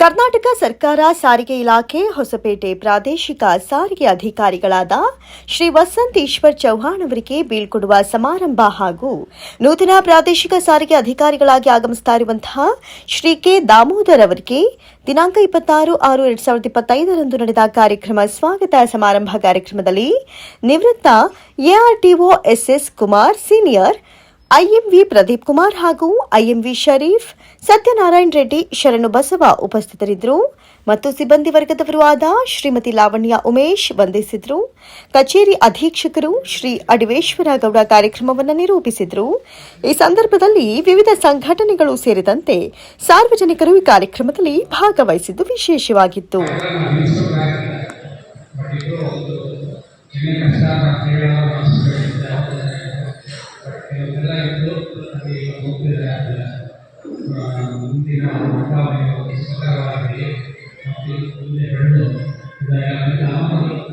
ಕರ್ನಾಟಕ ಸರ್ಕಾರ ಸಾರಿಗೆ ಇಲಾಖೆ, ಹೊಸಪೇಟೆ ಪ್ರಾದೇಶಿಕ ಸಾರಿಗೆ ಅಧಿಕಾರಿಗಳಾದ ಶ್ರೀ ವಸಂತ್ ಈಶ್ವರ್ ಚೌಹಾಣ್ ಅವರಿಗೆ ಬೀಳ್ಕೊಡುವ ಸಮಾರಂಭ ಹಾಗೂ ನೂತನ ಪ್ರಾದೇಶಿಕ ಸಾರಿಗೆ ಅಧಿಕಾರಿಗಳಾಗಿ ಆಗಮಿಸ್ತಾ ಇರುವಂತಹ ಶ್ರೀ ಕೆ. ದಾಮೋದರ್ ಅವರಿಗೆ ದಿನಾಂಕ ಇಪ್ಪತ್ತಾರು ಆರು ಎರಡ್ ಸಾವಿರದ ಇಪ್ಪತ್ತೈದರಂದು ನಡೆದ ಕಾರ್ಯಕ್ರಮ ಸ್ವಾಗತ ಸಮಾರಂಭ ಕಾರ್ಯಕ್ರಮದಲ್ಲಿ ನಿವೃತ್ತ ARTO SS Kumar, senior IMV Pradeep Kumar ಹಾಗೂ ಐಎಂವಿ ಶರೀಫ್, ಸತ್ಯನಾರಾಯಣ ರೆಡ್ಡಿ ಶರಣು ಬಸವ ಉಪಸ್ಥಿತರಿದ್ದರು. ಮತ್ತು ಸಿಬ್ಬಂದಿ ವರ್ಗದವರು ಆದ ಶ್ರೀಮತಿ ಲಾವಣ್ಯ ಉಮೇಶ್ ವಂದಿಸಿದರು. ಕಚೇರಿ ಅಧೀಕ್ಷಕರು ಶ್ರೀ ಅಡಿವೇಶ್ವರ ಗೌಡ ಕಾರ್ಯಕ್ರಮವನ್ನು ನಿರೂಪಿಸಿದರು. ಈ ಸಂದರ್ಭದಲ್ಲಿ ವಿವಿಧ ಸಂಘಟನೆಗಳು ಸೇರಿದಂತೆ ಸಾರ್ವಜನಿಕರು ಈ ಕಾರ್ಯಕ್ರಮದಲ್ಲಿ ಭಾಗವಹಿಸಿದ್ದು ವಿಶೇಷವಾಗಿತ್ತು. ಹೋಗ್ತಿದ್ರೆ ಆಗಲ್ಲ ಮುಂದಿನ ಮಕ್ಕಳಿಗೆ ಸಕಾಲವಾಗಿ ಮತ್ತು ಮುಂದೆ ಬೆಳೆದು ಇದಾಗಿ